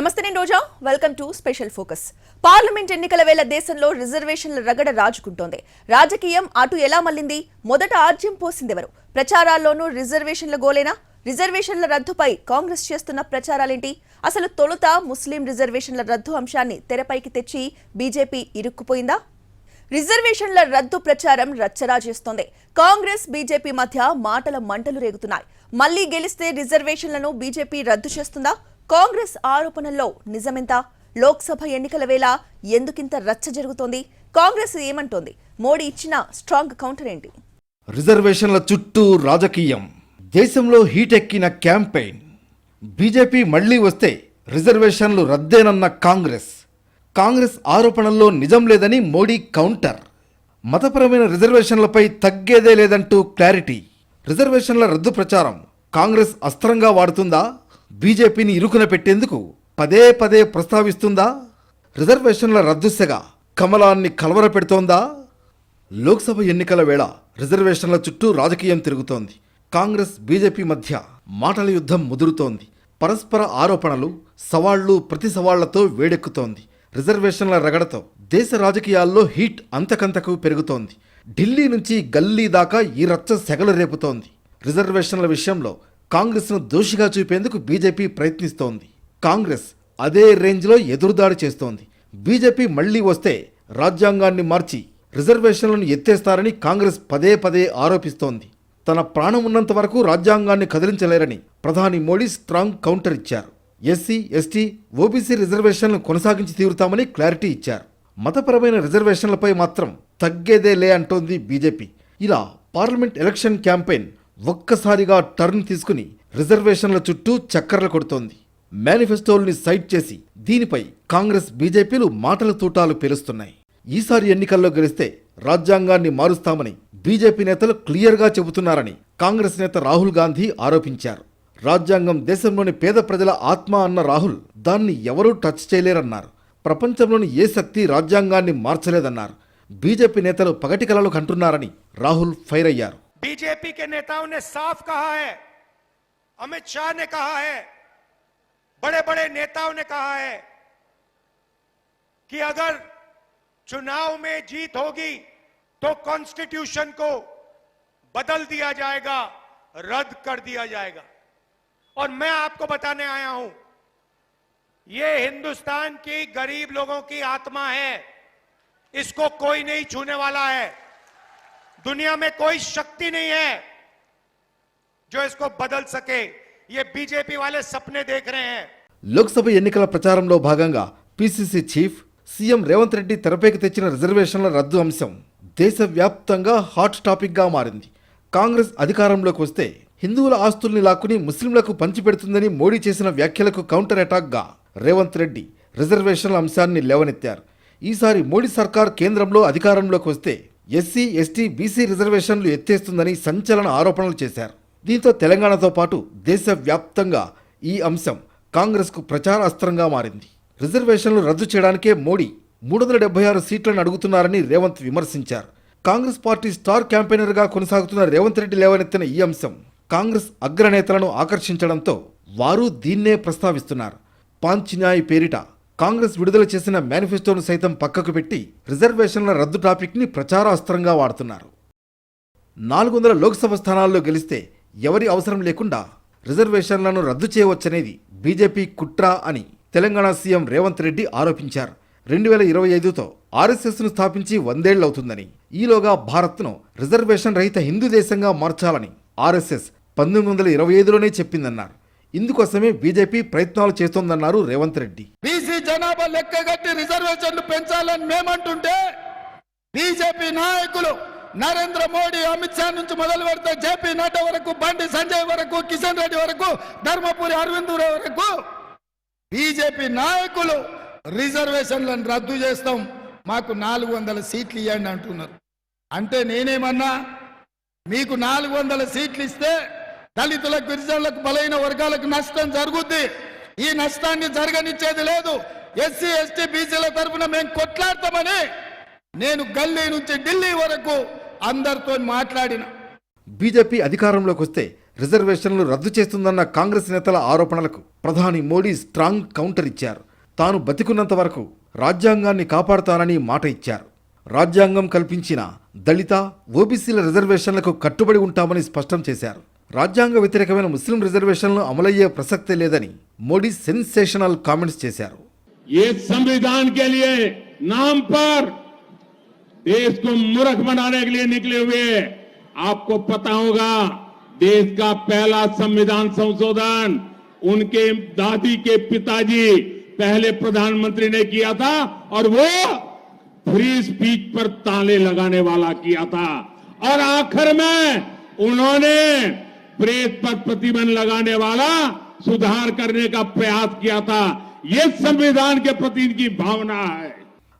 నమస్తే నేను Roja. Welcome to special focus parliament ఎన్నికల వేళ దేశంలో రిజర్వేషన్ల రగడ రాజుకుంటోంది. రాజకీయం అటు ఎలా మళ్ళింది? మొదట ఆర్జ్యం పోసిందెవరు ప్రచారాల్లోనూ రిజర్వేషన్ల గోలేనా? రిజర్వేషన్ల రద్దుపై కాంగ్రెస్ చేస్తున్న ప్రచారాలేంటి? అసలు తొలుత ముస్లిం రిజర్వేషన్ల రద్దు అంశాన్ని తెరపైకి తెచ్చి బీజేపీ ఇరుక్కుపోయిందా? రిజర్వేషన్ల రద్దు ప్రచారం రచ్చరా చేస్తోంది. కాంగ్రెస్ బీజేపీ మధ్య మాటల మంటలు రేగుతున్నాయి. మళ్ళీ గెలిస్తే రిజర్వేషన్లను బీజేపీ రద్దు చేస్తుందా? కాంగ్రెస్ ఆరోపణల్లో నిజమెంత? లోక్సభ ఎన్నికల వేళ ఎందుకింత రచ్చ జరుగుతోంది? కాంగ్రెస్ ఏమంటోంది? మోడీ ఇచ్చిన స్ట్రాంగ్ కౌంటర్ ఏంటి? రిజర్వేషన్ల చుట్టూ రాజకీయం. దేశంలో హీటెక్కిన క్యాంపెయిన్. బీజేపీ మళ్ళీ వస్తే రిజర్వేషన్లు రద్దేనన్న కాంగ్రెస్. కాంగ్రెస్ ఆరోపణల్లో నిజం లేదని మోడీ కౌంటర్. మతపరమైన రిజర్వేషన్లపై తగ్గేదే లేదంటూ క్లారిటీ. రిజర్వేషన్ల రద్దు ప్రచారం. కాంగ్రెస్ అస్త్రంగా వాడుతుందా? బీజేపీని ఇరుకున పెట్టేందుకు పదే పదే ప్రస్తావిస్తుందా? రిజర్వేషన్ల రద్దు సెగ కమలాన్ని కలవరపెడుతోందా లోక్సభ ఎన్నికల వేళ రిజర్వేషన్ల చుట్టూ రాజకీయం తిరుగుతోంది. కాంగ్రెస్ బీజేపీ మధ్య మాటల యుద్ధం ముదురుతోంది. పరస్పర ఆరోపణలు సవాళ్ళు ప్రతి సవాళ్ళతో వేడెక్కుతోంది. రిజర్వేషన్ల రగడతో దేశ రాజకీయాల్లో హీట్ అంతకంతకు పెరుగుతోంది. ఢిల్లీ నుంచి గల్లీ దాకా ఈ రచ్చ సెగలు రేపుతోంది. రిజర్వేషన్ల విషయంలో కాంగ్రెస్ను దోషిగా చూపేందుకు బీజేపీ ప్రయత్నిస్తోంది. కాంగ్రెస్ అదే రేంజ్లో ఎదురుదాడి చేస్తోంది. బీజేపీ మళ్ళీ వస్తే రాజ్యాంగాన్ని మార్చి రిజర్వేషన్లను ఎత్తేస్తారని కాంగ్రెస్ పదే పదే ఆరోపిస్తోంది. తన ప్రాణం ఉన్నంత వరకు రాజ్యాంగాన్ని కదిలించలేరని ప్రధాని మోడీ స్ట్రాంగ్ కౌంటర్ ఇచ్చారు. ఎస్సీ ఎస్టీ ఓబీసీ రిజర్వేషన్లను కొనసాగించి తీరుతామని క్లారిటీ ఇచ్చారు. మతపరమైన రిజర్వేషన్లపై మాత్రం తగ్గేదే లే అంటోంది బీజేపీ. ఇలా పార్లమెంట్ ఎలక్షన్ క్యాంపెయిన్ ఒక్కసారిగా టర్న్ తీసుకుని రిజర్వేషన్ల చుట్టూ చక్కర్లు కొడుతోంది. మేనిఫెస్టోల్ని సైట్ చేసి దీనిపై కాంగ్రెస్ బీజేపీలు మాటల తూటాలు పేలుస్తున్నాయి. ఈసారి ఎన్నికల్లో గెలిస్తే రాజ్యాంగాన్ని మారుస్తామని బీజేపీ నేతలు క్లియర్గా చెబుతున్నారని కాంగ్రెస్ నేత రాహుల్ గాంధీ ఆరోపించారు. రాజ్యాంగం దేశంలోని పేద ప్రజల ఆత్మ అన్న రాహుల్ దాన్ని ఎవరూ టచ్ చేయలేరన్నారు. ప్రపంచంలోని ఏ శక్తి రాజ్యాంగాన్ని మార్చలేదన్నారు. బీజేపీ నేతలు పగటి కలలు కంటున్నారని రాహుల్ ఫైర్ అయ్యారు. बीजेपी के नेताओं ने साफ़ कहा है, अमित शाह ने कहा है बड़े बड़े नेताओं ने कहा है कि अगर चुनाव में जीत होगी तो कॉन्स्टिट्यूशन को बदल दिया जाएगा, रद्द कर दिया जाएगा। और मैं आपको बताने आया हूँ, ये हिंदुस्तान की गरीब लोगों की आत्मा है, इसको कोई नहीं छूने वाला है। दुनिया में कोई शक्ति नहीं है जो इसको बदल सके ये बीजेपी वाले सपने देख रहे हैं లోక్సభ ఎన్నికల ప్రచారంలో భాగంగా PCC chief CM Revanth Reddy తెరపైకి తెచ్చిన రిజర్వేషన్ల రద్దు అంశం దేశవ్యాప్తంగా హాట్ టాపిక్గా మారింది కాంగ్రెస్ అధికారంలోకి వస్తే హిందువుల ఆస్తుల్ని లాక్కుని ముస్లింలకు పంచిపెడుతుందని మోడీ చేసిన వ్యాఖ్యలకు కౌంటర్ అటాక్గా రేవంత్ రెడ్డి రిజర్వేషన్ల అంశాన్ని లేవనెత్తారు ఈసారి మోడీ సర్కార్ కేంద్రంలో అధికారంలోకి వస్తే ఎస్సీ ఎస్టీ బీసీ రిజర్వేషన్లు ఎత్తేస్తుందని సంచలన ఆరోపణలు చేశారు. దీంతో తెలంగాణతో పాటు దేశవ్యాప్తంగా ఈ అంశం కాంగ్రెస్కు ప్రచార అస్త్రంగా మారింది. రిజర్వేషన్లు రద్దు చేయడానికే మోడీ మూడు వందల డెబ్బై ఆరు సీట్లను అడుగుతున్నారని రేవంత్ విమర్శించారు. కాంగ్రెస్ పార్టీ స్టార్ క్యాంపెయినర్గా కొనసాగుతున్న రేవంత్ రెడ్డి లేవనెత్తిన ఈ అంశం కాంగ్రెస్ అగ్రనేతలను ఆకర్షించడంతో వారు దీన్నే ప్రస్తావిస్తున్నారు. పాంచిన్యాయ్ పేరిట కాంగ్రెస్ విడుదల చేసిన మేనిఫెస్టోను సైతం పక్కకు పెట్టి రిజర్వేషన్ల రద్దు టాపిక్ని ప్రచార అస్త్రంగా వాడుతున్నారు. నాలుగు వందల లోక్సభ స్థానాల్లో గెలిస్తే ఎవరి అవసరం లేకుండా రిజర్వేషన్లను రద్దు చేయవచ్చనేది బీజేపీ కుట్ర అని తెలంగాణ సీఎం రేవంత్ రెడ్డి ఆరోపించారు. రెండు వేల ఇరవై ఐదుతో ఆర్ఎస్ఎస్ను స్థాపించి వందేళ్ళవుతుందని ఈలోగా భారత్ను రిజర్వేషన్ రహిత హిందూ దేశంగా మార్చాలని ఆర్ఎస్ఎస్ పంతొమ్మిది వందల ఇరవై ఐదులోనే చెప్పిందన్నారు. ఇందుకోసమే బీజేపీ ప్రయత్నాలు చేస్తోందన్నారు రేవంత్ రెడ్డి. బీసీ జనాభా లెక్కగట్టి రిజర్వేషన్లు పెంచాలని మేమంటుంటే బీజేపీ నాయకులు నరేంద్ర మోడీ అమిత్ షా నుంచి మొదలు పెడితే జేపీ నడ్డా వరకు బండి సంజయ్ వరకు కిషన్ రెడ్డి వరకు ధర్మపురి అరవింద్ వరకు బీజేపీ నాయకులు రిజర్వేషన్లను రద్దు చేస్తాం. మాకు నాలుగు వందల సీట్లు ఇవ్వండి అంటున్నారు. అంటే నేనేమన్నా మీకు నాలుగు వందల సీట్లు ఇస్తే దళితులకు గిరిజనులకు బలైన వర్గాలకు నష్టం జరుగుద్ది. ఈ నష్టాన్ని జరగనిచ్చేది లేదు. ఎస్సీ ఎస్టీ బీసీల తరఫున మేము కొట్లాడతామని నేను గల్లీ నుంచి ఢిల్లీ వరకు అందరితో మాట్లాడిన. బీజేపీ అధికారంలోకి వస్తే రిజర్వేషన్లు రద్దు చేస్తుందన్న కాంగ్రెస్ నేతల ఆరోపణలకు ప్రధాని మోడీ స్ట్రాంగ్ కౌంటర్ ఇచ్చారు. తాను బతికున్నంత వరకు రాజ్యాంగాన్ని కాపాడుతానని మాట ఇచ్చారు. రాజ్యాంగం కల్పించిన దళిత ఓబీసీల రిజర్వేషన్లకు కట్టుబడి ఉంటామని స్పష్టం చేశారు. రాజ్యాంగ వ్యతిరేకమైన ముస్లిం రిజర్వేషన్లు అమలయ్యే ప్రసక్తే లేదని మోడీ సెన్సేషనల్ కామెంట్స్ చేశారు ये संविधान के लिए नाम पर देश को मूर्ख बनाने के लिए निकले हुए आपको पता होगा देश का पहला संविधान संशोधन उनके दादी के पिताजी पहले प्रधानमंत्री ने किया था और वो फ्री स्पीच पर ताले लगाने वाला किया था और आखिर में उन्होंने प्रेस पर प्रतिबंध लगाने वाला सुधार करने का प्रयास किया था ये संविधान के प्रति इनकी भावना है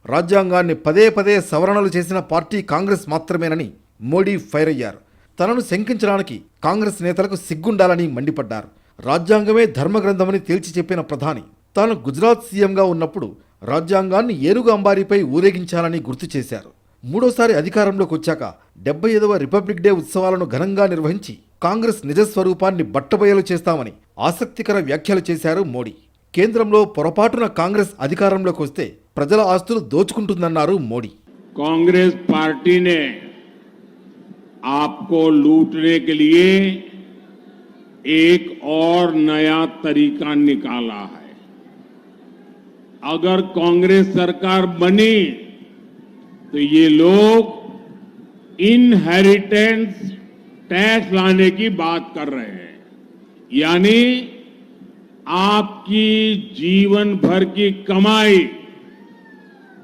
రాజ్యాంగాన్ని పదే పదే సవరణలు చేసిన పార్టీ కాంగ్రెస్ మాత్రమేనని మోడీ ఫైర్ అయ్యారు తనను శంకించడానికి కాంగ్రెస్ నేతలకు సిగ్గుండాలని మండిపడ్డారు రాజ్యాంగమే ధర్మగ్రంథమని తేల్చి చెప్పిన ప్రధాని తాను గుజరాత్ సీఎంగా ఉన్నప్పుడు రాజ్యాంగాన్ని ఏనుగు అంబారీపై ఊరేగించాలని గుర్తు చేశారు మూడోసారి అధికారంలోకి వచ్చాక డెబ్బై ఐదవ రిపబ్లిక్ డే ఉత్సవాలను ఘనంగా నిర్వహించి కాంగ్రెస్ నిజస్వరూపాన్ని బట్టబయలు చేస్తామని ఆసక్తికర వ్యాఖ్యలు చేశారు మోడీ కేంద్రంలో పొరపాటున కాంగ్రెస్ అధికారంలోకి వస్తే ప్రజల ఆస్తులు దోచుకుంటుందన్నారు మోడీ कांग्रेस पार्टी ने आपको लूटने के लिए एक और नया तरीका निकाला है अगर कांग्रेस सरकार बनी तो ये लोग इनहेरिटेंस टैक्स लाने की बात कर रहे हैं। यानी आपकी जीवन भर की कमाई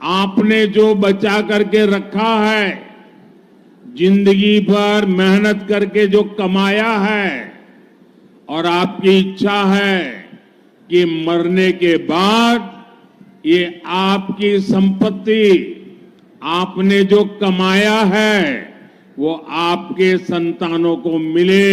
आपने जो बचा करके रखा है, ज़िंदगी भर मेहनत करके जो कमाया है, और आपकी इच्छा है कि मरने के बाद ये आपकी संपत्ति आपने जो कमाया है वो आपके संतानों को मिले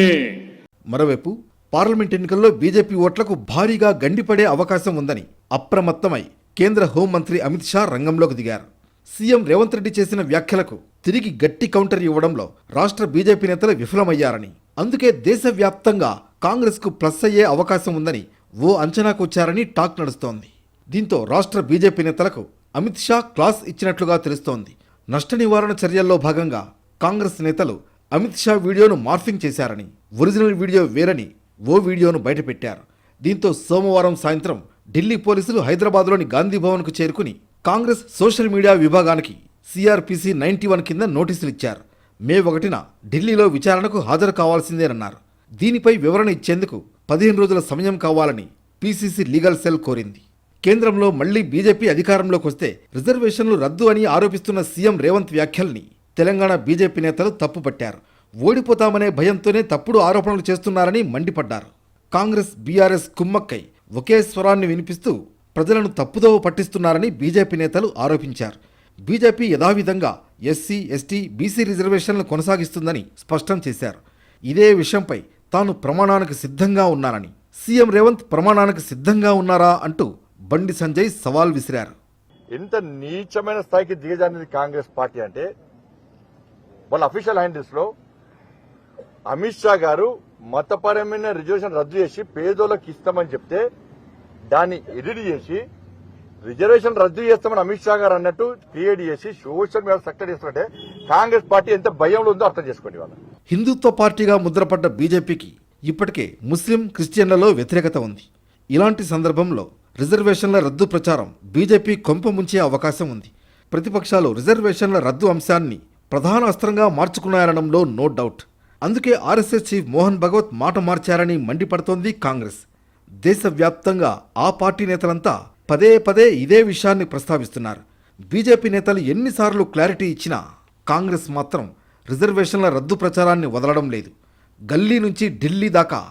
మరోవైపు పార్లమెంట్ ఎన్నికల్లో బీజేపీ ఓట్లకు భారీగా గండిపడే అవకాశం ఉందని అప్రమత్తమై కేంద్ర హోంమంత్రి అమిత్ షా రంగంలోకి దిగారు సీఎం రేవంత్ రెడ్డి చేసిన వ్యాఖ్యలకు తిరిగి గట్టి కౌంటర్ ఇవ్వడంలో రాష్ట్ర బీజేపీ నేతలు విఫలమయ్యారని అందుకే దేశవ్యాప్తంగా కాంగ్రెస్కు ప్లస్ అయ్యే అవకాశం ఉందని ఓ అంచనాకు వచ్చారని టాక్ నడుస్తోంది దీంతో రాష్ట్ర బీజేపీ నేతలకు అమిత్ షా క్లాస్ ఇచ్చినట్లుగా తెలుస్తోంది నష్ట నివారణ చర్యల్లో భాగంగా కాంగ్రెస్ నేతలు అమిత్ షా వీడియోను మార్ఫింగ్ చేశారని ఒరిజినల్ వీడియో వేరని ఓ వీడియోను బయటపెట్టారు. దీంతో సోమవారం సాయంత్రం ఢిల్లీ పోలీసులు హైదరాబాద్లోని గాంధీ భవన్కు చేరుకుని కాంగ్రెస్ సోషల్ మీడియా విభాగానికి సిఆర్పిసి నైన్టీ వన్ కింద నోటీసులు ఇచ్చారు. మే ఒకటిన ఢిల్లీలో విచారణకు హాజరు కావాల్సిందేనన్నారు దీనిపై వివరణ ఇచ్చేందుకు పదిహేను రోజుల సమయం కావాలని పీసీసీ లీగల్ సెల్ కోరింది. కేంద్రంలో మళ్ళీ బీజేపీ అధికారంలోకి వస్తే రిజర్వేషన్లు రద్దు అని ఆరోపిస్తున్న సీఎం రేవంత్ వ్యాఖ్యల్ని తెలంగాణ బీజేపీ నేతలు తప్పుపట్టారు. ఓడిపోతామనే భయంతోనే తప్పుడు ఆరోపణలు చేస్తున్నారని మండిపడ్డారు. కాంగ్రెస్ బీఆర్ఎస్ కుమ్మక్కై ఒకే స్వరాన్ని వినిపిస్తూ ప్రజలను తప్పుదోవ పట్టిస్తున్నారని బీజేపీ నేతలు ఆరోపించారు. బీజేపీ యథావిధంగా ఎస్సీ ఎస్టీ బీసీ రిజర్వేషన్లు కొనసాగిస్తుందని స్పష్టం చేశారు. ఇదే విషయంపై తాను ప్రమాణానికి సిద్ధంగా ఉన్నానని సీఎం రేవంత్ ప్రమాణానికి సిద్ధంగా ఉన్నారా అంటూ బండి సంజయ్ సవాల్ విసిరారు. ఎంత నీచమైన స్థాయికి దిగజారినది కాంగ్రెస్ పార్టీ అంటే వాళ్ళ అఫీషియల్ హ్యాండిల్స్లో అమిత్ షా గారు మతపరమైన రిజర్వేషన్ రద్దు చేసి పేదోళ్ళకి ఇస్తామని చెప్తే దాన్ని ఎడిట్ చేసి రిజర్వేషన్ రద్దు చేస్తామని అమిత్ షా గారు అన్నట్టు క్రియేట్ చేసి సోషల్ మీడియా సక్టర్ చేస్తుంటే కాంగ్రెస్ పార్టీ ఎంత భయంలో ఉందో అర్థం చేసుకోండి వాళ్ళు హిందుత్వ పార్టీగా ముద్రపడ్డ బీజేపీకి ఇప్పటికే ముస్లిం క్రిస్టియన్లలో వ్యతిరేకత ఉంది. ఇలాంటి సందర్భంలో రిజర్వేషన్ల రద్దు ప్రచారం బీజేపీ కొంప ముంచే అవకాశం ఉంది. ప్రతిపక్షాలు రిజర్వేషన్ల రద్దు అంశాన్ని ప్రధాన అస్త్రంగా మార్చుకున్నారనడంలో నో డౌట్. అందుకే ఆర్ఎస్ఎస్ చీఫ్ మోహన్ భగవత్ మాట మార్చారని మండిపడుతోంది కాంగ్రెస్. దేశవ్యాప్తంగా ఆ పార్టీ నేతలంతా పదే పదే ఇదే విషయాన్ని ప్రస్తావిస్తున్నారు. బీజేపీ నేతలు ఎన్నిసార్లు క్లారిటీ ఇచ్చినా కాంగ్రెస్ మాత్రం రిజర్వేషన్ల రద్దు ప్రచారాన్ని వదలడం లేదు. గల్లీ నుంచి ఢిల్లీ దాకా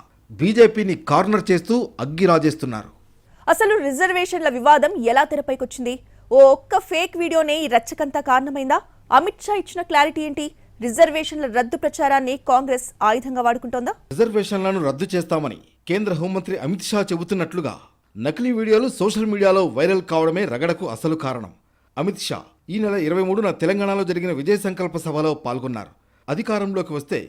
బీజేపీని కార్నర్ చేస్తూ అగ్గి రాజేస్తున్నారు. అసలు రిజర్వేషన్ల వివాదం ఎలా తెరపైకొచ్చింది? ఓ ఒక్క ఫేక్ వీడియోనే ఈ రచ్చకంతా కారణమైందా? అమిత్ షా ఇచ్చిన క్లారిటీ ఏంటి? రిజర్వేషన్ల రద్దు ప్రచారాన్ని కాంగ్రెస్ ఆయుధంగా వాడుకుంటోందా? రిజర్వేషన్లను రద్దు చేస్తామని కేంద్ర హోంమంత్రి అమిత్ షా చెబుతున్నట్లుగా నకిలీ వీడియోలు సోషల్ మీడియాలో వైరల్ కావడమే రగడకు అసలు కారణం. అమిత్ షా ఈ నెల ఇరవై మూడున తెలంగాణలో జరిగిన విజయ సంకల్ప సభలో పాల్గొన్నారు. అధికారంలోకి వస్తే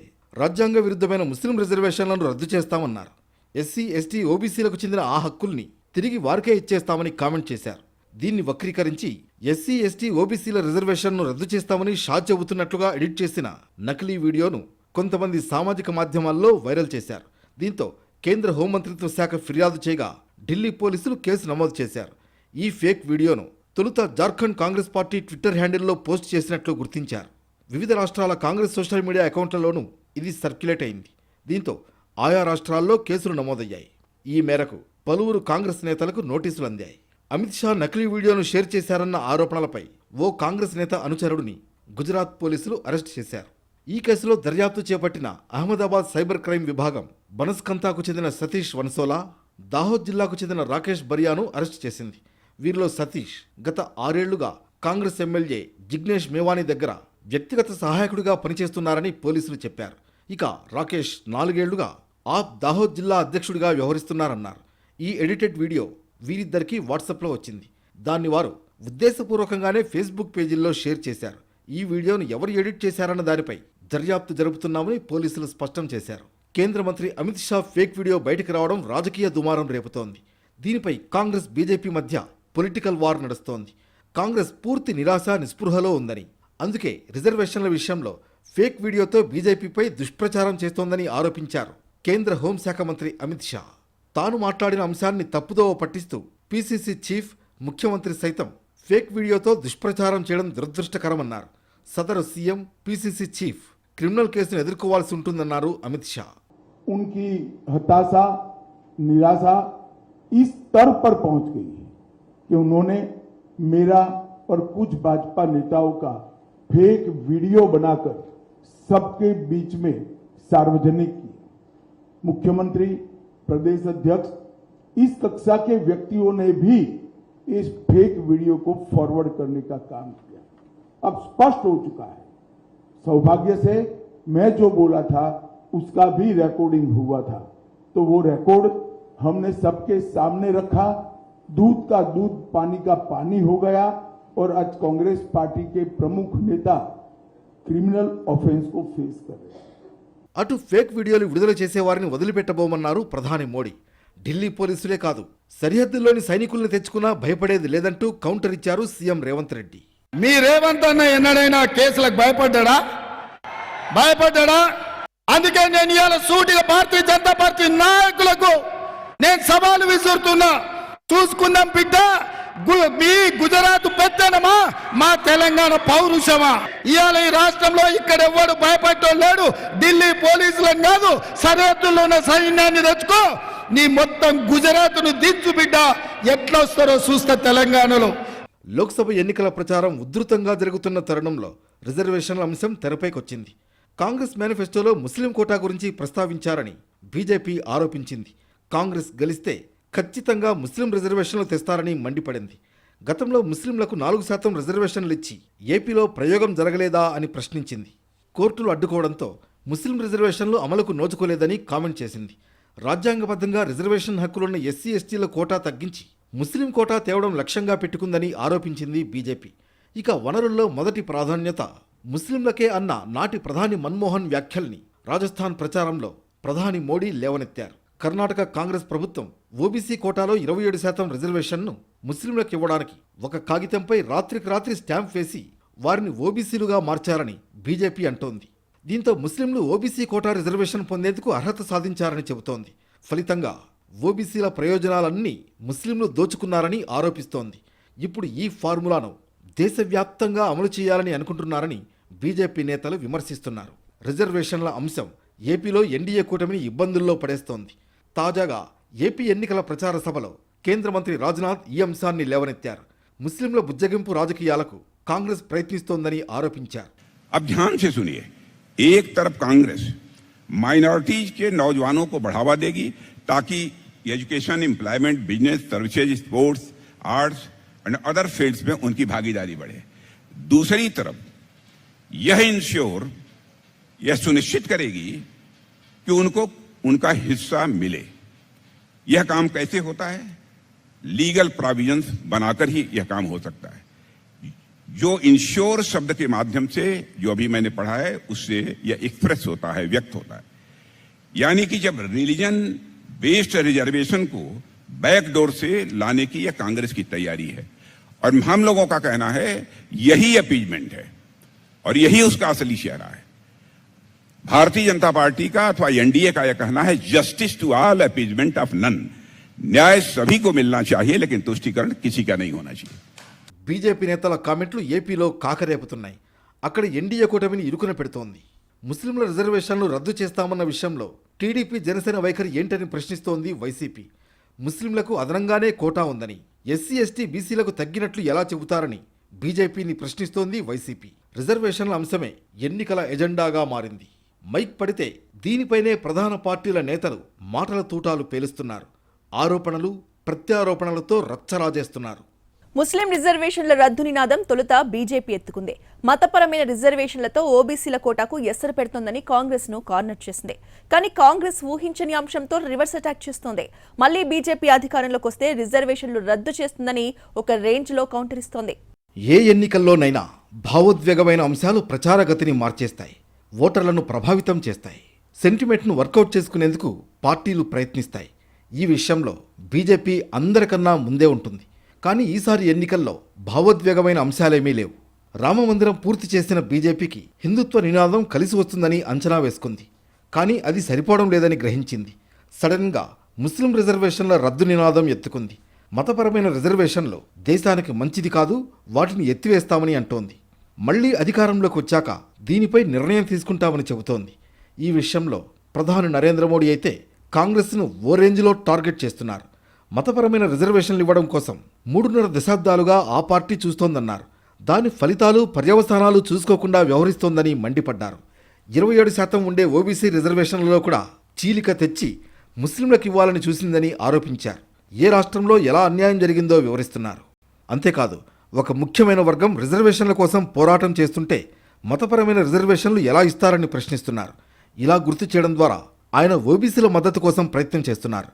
రాజ్యాంగ విరుద్ధమైన ముస్లిం రిజర్వేషన్లను రద్దు చేస్తామన్నారు. ఎస్సీ ఎస్టీ ఓబీసీలకు చెందిన ఆ హక్కుల్ని తిరిగి వారికే ఇచ్చేస్తామని కామెంట్ చేశారు. దీన్ని వక్రీకరించి ఎస్సీ ఎస్టీ ఓబీసీల రిజర్వేషన్ను రద్దు చేస్తామని షా చెబుతున్నట్లుగా ఎడిట్ చేసిన నకిలీ వీడియోను కొంతమంది సామాజిక మాధ్యమాల్లో వైరల్ చేశారు. దీంతో కేంద్ర హోంమంత్రిత్వ శాఖ ఫిర్యాదు చేయగా ఢిల్లీ పోలీసులు కేసు నమోదు చేశారు. ఈ ఫేక్ వీడియోను తొలుత జార్ఖండ్ కాంగ్రెస్ పార్టీ ట్విట్టర్ హ్యాండిల్లో పోస్ట్ చేసినట్లు గుర్తించారు. వివిధ రాష్ట్రాల కాంగ్రెస్ సోషల్ మీడియా అకౌంట్లలోనూ ఇది సర్క్యులేట్ అయింది. దీంతో ఆయా రాష్ట్రాల్లో కేసులు నమోదయ్యాయి. ఈ మేరకు పలువురు కాంగ్రెస్ నేతలకు నోటీసులు అందాయి. అమిత్ షా నకిలీ వీడియోను షేర్ చేశారన్న ఆరోపణలపై ఓ కాంగ్రెస్ నేత అనుచరుడిని గుజరాత్ పోలీసులు అరెస్ట్ చేశారు. ఈ కేసులో దర్యాప్తు చేపట్టిన అహ్మదాబాద్ సైబర్ క్రైమ్ విభాగం బనస్కంతాకు చెందిన సతీష్ వన్సోలా దాహోద్ జిల్లాకు చెందిన రాకేష్ బరియాను అరెస్ట్ చేసింది. వీరిలో సతీష్ గత ఆరేళ్ళుగా కాంగ్రెస్ ఎమ్మెల్యే జిగ్నేష్ మేవానీ దగ్గర వ్యక్తిగత సహాయకుడిగా పనిచేస్తున్నారని పోలీసులు చెప్పారు. ఇక రాకేష్ నాలుగేళ్ళుగా ఆప్ దాహోద్ జిల్లా అధ్యక్షుడిగా వ్యవహరిస్తున్నారన్నారు. ఈ ఎడిటెడ్ వీడియో వీరిద్దరికీ వాట్సాప్లో వచ్చింది. దాన్ని వారు ఉద్దేశపూర్వకంగానే ఫేస్బుక్ పేజీల్లో షేర్ చేశారు. ఈ వీడియోను ఎవరు ఎడిట్ చేశారన్న దానిపై దర్యాప్తు జరుపుతున్నామని పోలీసులు స్పష్టం చేశారు. కేంద్ర మంత్రి అమిత్ షా ఫేక్ వీడియో బయటకు రావడం రాజకీయ దుమారం రేపుతోంది. దీనిపై కాంగ్రెస్ బీజేపీ మధ్య పొలిటికల్ వార్ నడుస్తోంది. కాంగ్రెస్ పూర్తి నిరాశ నిస్పృహలో ఉందని. అందుకే రిజర్వేషన్ల విషయంలో ఫేక్ వీడియోతో బీజేపీపై దుష్ప్రచారం చేస్తోందని ఆరోపించారు కేంద్ర హోంశాఖ మంత్రి అమిత్ షా. తాను మాట్లాడిన అంశాన్ని తప్పుదోవ పట్టిస్తూ పీసీసీ చీఫ్ ముఖ్యమంత్రి సైతం ఫేక్ వీడియోతో దుష్ప్రచారం చేయడం దురదృష్టకరమన్నారు సదరు సీఎం పీసీసీ చీఫ్ క్రిమినల్ కేసును ఎదుర్కోవాల్సి ఉంటుందన్నారు అమిత్ షా उनकी हताशा निराशा इस स्तर पर पहुंच गई है कि उन्होंने मेरा और कुछ भाजपा नेताओं का फेक वीडियो बनाकर सबके बीच में सार्वजनिक की मुख्यमंत्री प्रदेश अध्यक्ष, इस कक्षा के व्यक्तियों ने भी इस फेक वीडियो को फॉरवर्ड करने का काम किया। अब स्पष्ट हो चुका है। सौभाग्य से मैं जो बोला था, उसका भी रिकॉर्डिंग हुआ था। तो वो रिकॉर्ड हमने सबके सामने रखा। दूध का दूध, पानी का पानी हो गया और आज कांग्रेस पार्टी के प्रमुख नेता क्रिमिनल ऑफेंस को फेस कर रहे हैं। అటు ఫేక్ వీడియోలు విడుదల చేసేవారిని వదిలిపెట్టబోమన్నారు ప్రధాని మోడీ. ఢిల్లీ పోలీసులే కాదు సరిహద్దుల్లోని సైనికుల్ని తెచ్చుకున్నా భయపడేది లేదంటూ కౌంటర్ ఇచ్చారు సీఎం రేవంత్ రెడ్డి. మీ రేవంత్ అన్న ఎన్నడైనా కేసులకు భయపడ్డా భయపడ్డా అందుకే నేను ఇవాళ సూటిగా భారతీయ జనతా పార్టీ నాయకులకు నేను సవాలు విసురుతున్నా. చూసుకుందాం బిడ్డ. మీ గుజరాత్ పెద్దనమా? మా తెలంగాణ పౌరుషమా? ఇవాళ ఈ రాష్ట్రంలో ఇక్కడ ఎవడు భయపడటం లేడు. ఢిల్లీ పోలీసులను కాదు. సరిహద్దుల్లో ఉన్న సైన్యాన్ని తెచ్చుకో. నీ మొత్తం గుజరాత్ను దించు బిడ్డ. ఎట్లా వస్తారో చూస్తా తెలంగాణలో. లోక్సభ ఎన్నికల ప్రచారం ఉధృతంగా జరుగుతున్న తరుణంలో రిజర్వేషన్ల అంశం తెరపైకొచ్చింది. కాంగ్రెస్ మేనిఫెస్టోలో ముస్లిం కోటా గురించి ప్రస్తావించారని బీజేపీ ఆరోపించింది. కాంగ్రెస్ గెలిస్తే ఖచ్చితంగా ముస్లిం రిజర్వేషన్లు తెస్తారని మండిపడింది. గతంలో ముస్లింలకు నాలుగు శాతం రిజర్వేషన్లు ఇచ్చి ఏపీలో ప్రయోగం జరగలేదా అని ప్రశ్నించింది. కోర్టులు అడ్డుకోవడంతో ముస్లిం రిజర్వేషన్లు అమలుకు నోచుకోలేదని కామెంట్ చేసింది. రాజ్యాంగబద్ధంగా రిజర్వేషన్ హక్కులున్న ఎస్సీ ఎస్టీల కోటా తగ్గించి ముస్లిం కోటా తేవడం లక్ష్యంగా పెట్టుకుందని ఆరోపించింది బీజేపీ. ఇక వనరుల్లో మొదటి ప్రాధాన్యత ముస్లింలకే అన్న నాటి ప్రధాని మన్మోహన్ వ్యాఖ్యల్ని రాజస్థాన్ ప్రచారంలో ప్రధాని మోడీ లేవనెత్తారు. కర్ణాటక కాంగ్రెస్ ప్రభుత్వం ఓబీసీ కోటాలో ఇరవై ఏడు శాతం రిజర్వేషన్ను ముస్లింలకు ఇవ్వడానికి ఒక కాగితంపై రాత్రికి రాత్రి స్టాంప్ వేసి వారిని ఓబీసీలుగా మార్చారని బీజేపీ అంటోంది. దీంతో ముస్లింలు ఓబీసీ కోటా రిజర్వేషన్ పొందేందుకు అర్హత సాధించారని చెబుతోంది. ఫలితంగా ఓబీసీల ప్రయోజనాలన్నీ ముస్లింలు దోచుకున్నారని ఆరోపిస్తోంది. ఇప్పుడు ఈ ఫార్ములాను దేశవ్యాప్తంగా అమలు చేయాలని అనుకుంటున్నారని బీజేపీ నేతలు విమర్శిస్తున్నారు. రిజర్వేషన్ల అంశం ఏపీలో ఎన్డీఏ కూటమిని ఇబ్బందుల్లో పడేస్తోంది. తాజాగా ఏపీ ఎన్నికల ప్రచార సభలో కేంద్ర మంత్రి రాజ్నాథ్ ఈ అంశాన్ని లేవనెత్తారు ముస్లింల బుజ్జగింపు రాజకీయాలకు కాంగ్రెస్ ప్రయత్నిస్తోందని ఆరోపించారు अब ध्यान से सुनिए एक तरफ कांग्रेस माइनॉरिटीज के नौजवानों को बढ़ावा देगी ताकि education employment business services sports arts and other fields में उनकी भागीदारी बढ़े दूसरी तरफ यह इंश्योर यह सुनिश्चित करेगी कि उनको उनका हिस्सा मिले। यह काम कैसे होता है? लीगल प्रोविजंस बनाकर ही यह काम हो सकता है। जो इंश्योर शब्द के माध्यम से जो अभी मैंने पढ़ा है, उससे यह एक्सप्रेस होता है, व्यक्त होता है। यानी कि जब रिलीजन बेस्ड रिजर्वेशन को बैकडोर से लाने की यह कांग्रेस की तैयारी है। और हम लोगों का कहना है, यही अपीजमेंट है। और यही उसका असली चेहरा है। भारतीय जनता पार्टी का अथवा एनडीए का यह कहना है justice to all appeasement of none न्याय सभी को मिलना चाहिए लेकिन तुष्टिकरण किसी का नहीं होना चाहिए బీజేపీ నేతల కామెంట్లు ఏపీలో కాకరేపుతున్నాయి అక్కడ ఎన్డీఏ కూటమిని ఇరుకున పెడుతోంది ముస్లింల రిజర్వేషన్లు రద్దు చేస్తామన్న విషయంలో టీడీపీ జనసేన వైఖరి ఏంటని ప్రశ్నిస్తోంది వైసీపీ ముస్లింలకు అదనంగానే కోటా ఉందని ఎస్సీ ఎస్టీ బీసీలకు తగ్గినట్లు ఎలా చెబుతారని బీజేపీని ప్రశ్నిస్తోంది వైసీపీ రిజర్వేషన్ల అంశమే ఎన్నికల ఎజెండాగా మారింది మైక్ పడితే దీనిపైనే ప్రధాన పార్టీల నేతలు మాటల తూటాలు పేలుస్తున్నారు. ఆరోపణలు ప్రత్యారోపణలతో రచ్చరాజేస్తున్నారు. ముస్లిం రిజర్వేషన్ల రద్దు నినాదం తొలుత బీజేపీ ఎత్తుకుంది. మతపరమైన రిజర్వేషన్లతో ఓబీసీల కోటాకు ఎసరు పెడుతోందని కాంగ్రెస్ను కార్నర్ చేసింది. కానీ కాంగ్రెస్ ఊహించని అంశంతో రివర్స్ అటాక్ చేస్తోంది. మళ్ళీ బీజేపీ అధికారంలోకి వస్తే రిజర్వేషన్లు రద్దు చేస్తుందని ఒక రేంజ్లో కౌంటర్ ఇస్తోంది. ఏ ఎన్నికల్లోనైనా భావోద్వేగమైన అంశాలు ప్రచార గతిని మార్చేస్తాయి. ఓటర్లను ప్రభావితం చేస్తాయి. సెంటిమెంట్ను వర్కౌట్ చేసుకునేందుకు పార్టీలు ప్రయత్నిస్తాయి. ఈ విషయంలో బీజేపీ అందరికన్నా ముందే ఉంటుంది. కానీ ఈసారి ఎన్నికల్లో భావోద్వేగమైన అంశాలేమీ లేవు. రామమందిరం పూర్తి చేసిన బీజేపీకి హిందుత్వ నినాదం కలిసి వస్తుందని అంచనా వేసుకుంది. కానీ అది సరిపోవడం లేదని గ్రహించింది. సడన్గా ముస్లిం రిజర్వేషన్ల రద్దు నినాదం ఎత్తుకుంది. మతపరమైన రిజర్వేషన్లు దేశానికి మంచిది కాదు వాటిని ఎత్తివేస్తామని అంటోంది. మళ్ళీ అధికారంలోకి వచ్చాక దీనిపై నిర్ణయం తీసుకుంటామని చెబుతోంది. ఈ విషయంలో ప్రధాని నరేంద్ర మోడీ అయితే కాంగ్రెస్ను ఓ రేంజ్లో టార్గెట్ చేస్తున్నారు. మతపరమైన రిజర్వేషన్లు ఇవ్వడం కోసం మూడున్నర దశాబ్దాలుగా ఆ పార్టీ చూస్తోందన్నారు. దాని ఫలితాలు పర్యవసానాలు చూసుకోకుండా వ్యవహరిస్తోందని మండిపడ్డారు. ఇరవై ఏడు శాతం ఉండే ఓబీసీ రిజర్వేషన్లలో కూడా చీలిక తెచ్చి ముస్లింలకు ఇవ్వాలని చూసిందని ఆరోపించారు. ఏ రాష్ట్రంలో ఎలా అన్యాయం జరిగిందో వివరిస్తున్నారు. అంతేకాదు ఒక ముఖ్యమైన వర్గం రిజర్వేషన్ల కోసం పోరాటం చేస్తుంటే మతపరమైన రిజర్వేషన్లు ఎలా ఇస్తారని ప్రశ్నిస్తున్నారు. ఇలా గుర్తు చేయడం ద్వారా ఆయన ఓబీసీల మద్దతు కోసం ప్రయత్నం చేస్తున్నారు.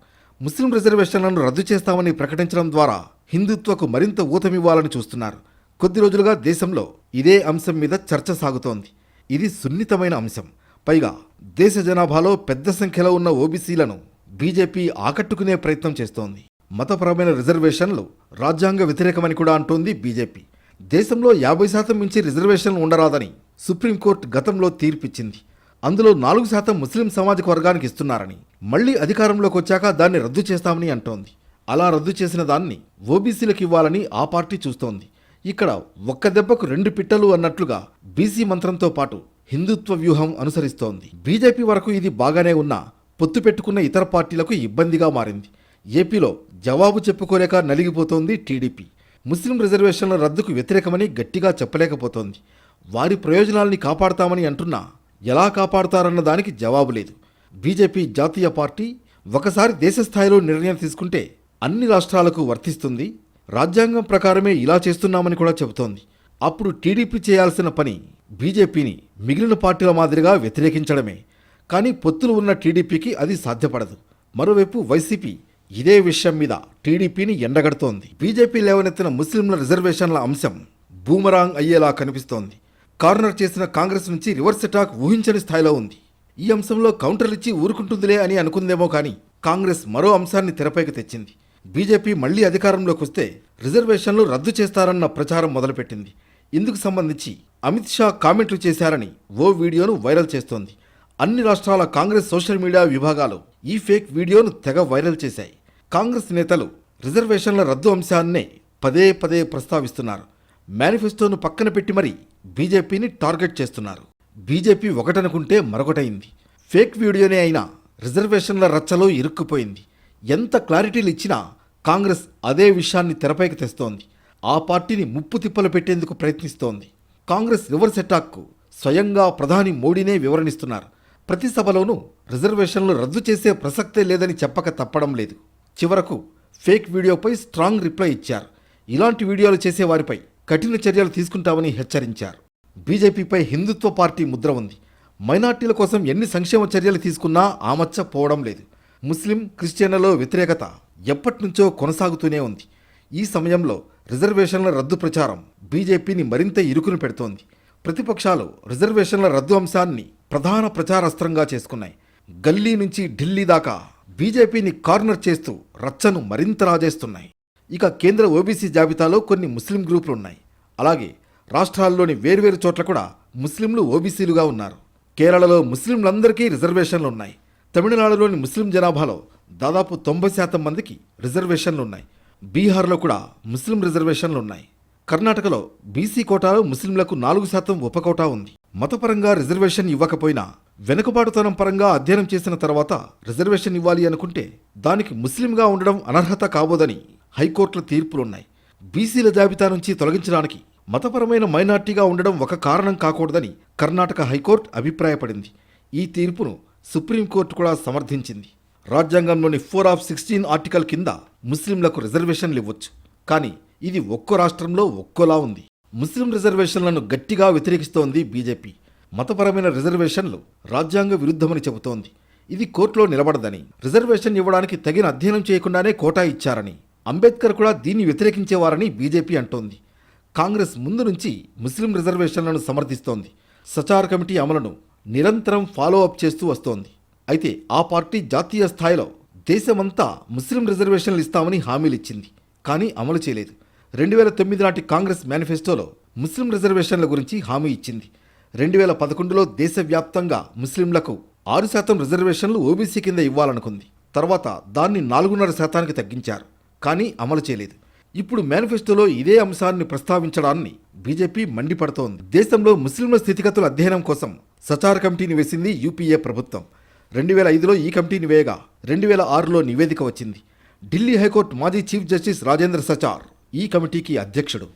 ముస్లిం రిజర్వేషన్లను రద్దు చేస్తామని ప్రకటించడం ద్వారా హిందుత్వకు మరింత ఊతమివ్వాలని చూస్తున్నారు. కొద్ది రోజులుగా దేశంలో ఇదే అంశం మీద చర్చ సాగుతోంది. ఇది సున్నితమైన అంశం. పైగా దేశ జనాభాలో పెద్ద సంఖ్యలో ఉన్న ఓబీసీలను బీజేపీ ఆకట్టుకునే ప్రయత్నం చేస్తోంది. మతపరమైన రిజర్వేషన్లు రాజ్యాంగ వ్యతిరేకమని కూడా అంటోంది బీజేపీ. దేశంలో యాభై శాతం మించి రిజర్వేషన్లు ఉండరాదని సుప్రీంకోర్టు గతంలో తీర్పిచ్చింది. అందులో నాలుగు శాతం ముస్లిం సామాజిక వర్గానికి ఇస్తున్నారని మళ్ళీ అధికారంలోకి వచ్చాక దాన్ని రద్దు చేస్తామని అంటోంది. అలా రద్దు చేసిన దాన్ని ఓబీసీలకు ఇవ్వాలని ఆ పార్టీ చూస్తోంది. ఇక్కడ ఒక్క దెబ్బకు రెండు పిట్టలు అన్నట్లుగా బీసీ మంత్రంతో పాటు హిందుత్వ వ్యూహం అనుసరిస్తోంది. బీజేపీ వరకు ఇది బాగానే ఉన్నా పొత్తు పెట్టుకున్న ఇతర పార్టీలకు ఇబ్బందిగా మారింది. ఏపీలో జవాబు చెప్పుకోలేక నలిగిపోతోంది టీడీపీ. ముస్లిం రిజర్వేషన్ల రద్దుకు వ్యతిరేకమని గట్టిగా చెప్పలేకపోతోంది. వారి ప్రయోజనాల్ని కాపాడతామని అంటున్నా ఎలా కాపాడతారన్న దానికి జవాబు లేదు. బీజేపీ జాతీయ పార్టీ ఒకసారి దేశ స్థాయిలో నిర్ణయం తీసుకుంటే అన్ని రాష్ట్రాలకు వర్తిస్తుంది. రాజ్యాంగం ప్రకారమే ఇలా చేస్తున్నామని కూడా చెబుతోంది. అప్పుడు టీడీపీ చేయాల్సిన పని బీజేపీని మిగిలిన పార్టీల మాదిరిగా వ్యతిరేకించడమే. కానీ పొత్తులు ఉన్న టీడీపీకి అది సాధ్యపడదు. మరోవైపు వైసీపీ ఇదే విషయం మీద టీడీపీని ఎండగడుతోంది. బీజేపీ లేవనెత్తిన ముస్లింల రిజర్వేషన్ల అంశం బూమరాంగ్ అయ్యేలా కనిపిస్తోంది. కార్నర్ చేసిన కాంగ్రెస్ నుంచి రివర్స్ అటాక్ ఊహించని స్థాయిలో ఉంది. ఈ అంశంలో కౌంటర్లు ఇచ్చి ఊరుకుంటుందిలే అని అనుకుందేమో కానీ కాంగ్రెస్ మరో అంశాన్ని తెరపైకి తెచ్చింది. బీజేపీ మళ్ళీ అధికారంలోకి వస్తే రిజర్వేషన్లు రద్దు చేస్తారన్న ప్రచారం మొదలుపెట్టింది. ఇందుకు సంబంధించి అమిత్ షా కామెంట్లు చేశారని ఓ వీడియోను వైరల్ చేస్తోంది. అన్ని రాష్ట్రాల కాంగ్రెస్ సోషల్ మీడియా విభాగాలు ఈ ఫేక్ వీడియోను తెగ వైరల్ చేశాయి. కాంగ్రెస్ నేతలు రిజర్వేషన్ల రద్దు అంశాన్నే పదే పదే ప్రస్తావిస్తున్నారు. మేనిఫెస్టోను పక్కన పెట్టి మరీ బీజేపీని టార్గెట్ చేస్తున్నారు. బీజేపీ ఒకటనుకుంటే మరొకటైంది. ఫేక్ వీడియోనే అయినా రిజర్వేషన్ల రచ్చలో ఇరుక్కుపోయింది. ఎంత క్లారిటీలు ఇచ్చినా కాంగ్రెస్ అదే విషయాన్ని తెరపైకి తెస్తోంది. ఆ పార్టీని ముప్పు తిప్పలు పెట్టేందుకు ప్రయత్నిస్తోంది. కాంగ్రెస్ రివర్స్ అటాక్కు స్వయంగా ప్రధాని మోడీనే వివరణిస్తున్నారు. ప్రతి సభలోనూ రిజర్వేషన్లు రద్దు చేసే ప్రసక్తే లేదని చెప్పక తప్పడం లేదు. చివరకు ఫేక్ వీడియోపై స్ట్రాంగ్ రిప్లై ఇచ్చారు. ఇలాంటి వీడియోలు చేసే వారిపై కఠిన చర్యలు తీసుకుంటామని హెచ్చరించారు. బీజేపీపై హిందుత్వ పార్టీ ముద్ర ఉంది. మైనార్టీల కోసం ఎన్ని సంక్షేమ చర్యలు తీసుకున్నా ఆమచ్చ పోవడం లేదు. ముస్లిం క్రిస్టియన్లలో వ్యతిరేకత ఎప్పటినుంచో కొనసాగుతూనే ఉంది. ఈ సమయంలో రిజర్వేషన్ల రద్దు ప్రచారం బీజేపీని మరింత ఇరుకును పెడుతోంది. ప్రతిపక్షాలు రిజర్వేషన్ల రద్దు అంశాన్ని ప్రధాన ప్రచారాస్త్రంగా చేసుకున్నాయి. గల్లీ నుంచి ఢిల్లీ దాకా బీజేపీని కార్నర్ చేస్తూ రచ్చను మరింత రాజేస్తున్నాయి. ఇక కేంద్ర ఓబీసీ జాబితాలో కొన్ని ముస్లిం గ్రూపులు ఉన్నాయి. అలాగే రాష్ట్రాల్లోని వేర్వేరు చోట్ల కూడా ముస్లింలు ఓబీసీలుగా ఉన్నారు. కేరళలో ముస్లింలందరికీ రిజర్వేషన్లు ఉన్నాయి. తమిళనాడులోని ముస్లిం జనాభాలో దాదాపు తొంభై శాతం మందికి రిజర్వేషన్లు ఉన్నాయి. బీహార్లో కూడా ముస్లిం రిజర్వేషన్లు ఉన్నాయి. కర్ణాటకలో బీసీ కోటాలో ముస్లింలకు నాలుగు శాతం ఉపకోటా ఉంది. మతపరంగా రిజర్వేషన్ ఇవ్వకపోయినా వెనుకబాటుతనం పరంగా అధ్యయనం చేసిన తర్వాత రిజర్వేషన్ ఇవ్వాలి అనుకుంటే దానికి ముస్లింగా ఉండడం అనర్హత కాబోదని హైకోర్టుల తీర్పులున్నాయి. బీసీల జాబితా నుంచి తొలగించడానికి మతపరమైన మైనార్టీగా ఉండడం ఒక కారణం కాకూడదని కర్ణాటక హైకోర్టు అభిప్రాయపడింది. ఈ తీర్పును సుప్రీంకోర్టు కూడా సమర్థించింది. రాజ్యాంగంలోని ఫోర్ ఆఫ్ సిక్స్టీన్ ఆర్టికల్ కింద ముస్లింలకు రిజర్వేషన్లు ఇవ్వచ్చు. కానీ ఇది ఒక్కో రాష్ట్రంలో ఒక్కోలా ఉంది. ముస్లిం రిజర్వేషన్లను గట్టిగా వ్యతిరేకిస్తోంది బీజేపీ. మతపరమైన రిజర్వేషన్లు రాజ్యాంగ విరుద్ధమని చెబుతోంది. ఇది కోర్టులో నిలబడదని రిజర్వేషన్ ఇవ్వడానికి తగిన అధ్యయనం చేయకుండానే కోటా ఇచ్చారని అంబేద్కర్ కూడా దీన్ని వ్యతిరేకించేవారని బీజేపీ అంటోంది. కాంగ్రెస్ ముందు నుంచి ముస్లిం రిజర్వేషన్లను సమర్థిస్తోంది. సచార్ కమిటీ అమలును నిరంతరం ఫాలో అప్ చేస్తూ వస్తోంది. అయితే ఆ పార్టీ జాతీయ స్థాయిలో దేశమంతా ముస్లిం రిజర్వేషన్లు ఇస్తామని హామీలిచ్చింది. కానీ అమలు చేయలేదు. రెండు వేల తొమ్మిది నాటి కాంగ్రెస్ మేనిఫెస్టోలో ముస్లిం రిజర్వేషన్ల గురించి హామీ ఇచ్చింది. రెండు వేల పదకొండులో దేశవ్యాప్తంగా ముస్లింలకు ఆరు శాతం రిజర్వేషన్లు ఓబీసీ కింద ఇవ్వాలనుకుంది. తర్వాత దాన్ని నాలుగున్నర శాతానికి తగ్గించారు కానీ అమలు చేయలేదు. ఇప్పుడు మేనిఫెస్టోలో ఇదే అంశాన్ని ప్రస్తావించడాన్ని బీజేపీ మండిపడుతోంది. దేశంలో ముస్లింల స్థితిగతుల అధ్యయనం కోసం సచార్ కమిటీని వేసింది యూపీఏ ప్రభుత్వం. రెండు వేల ఐదులో ఈ కమిటీని వేయగా రెండు వేల ఆరులో నివేదిక వచ్చింది. ఢిల్లీ హైకోర్టు మాజీ చీఫ్ జస్టిస్ రాజేంద్ర సచార్ ఈ కమిటీకి అధ్యక్షుడు.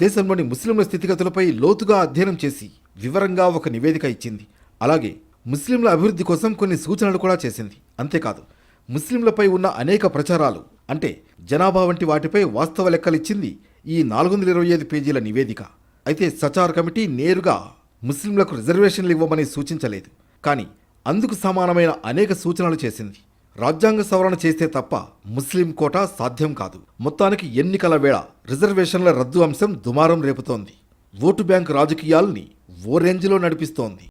దేశంలోని ముస్లింల స్థితిగతులపై లోతుగా అధ్యయనం చేసి వివరంగా ఒక నివేదిక ఇచ్చింది. అలాగే ముస్లింల అభివృద్ధి కోసం కొన్ని సూచనలు కూడా చేసింది. అంతేకాదు ముస్లింలపై ఉన్న అనేక ప్రచారాలు అంటే జనాభా వంటి వాటిపై వాస్తవ లెక్కలిచ్చింది ఈ నాలుగు వందల ఇరవై ఐదు పేజీల నివేదిక. అయితే సచార్ కమిటీ నేరుగా ముస్లింలకు రిజర్వేషన్లు ఇవ్వమని సూచించలేదు. కానీ అందుకు సమానమైన అనేక సూచనలు చేసింది. రాజ్యాంగ సవరణ చేస్తే తప్ప ముస్లిం కోటా సాధ్యం కాదు. మొత్తానికి ఎన్నికల వేళ రిజర్వేషన్ల రద్దు అంశం దుమారం రేపుతోంది. ఓటు బ్యాంక్ రాజకీయాల్ని ఓ రేంజ్లో నడిపిస్తోంది.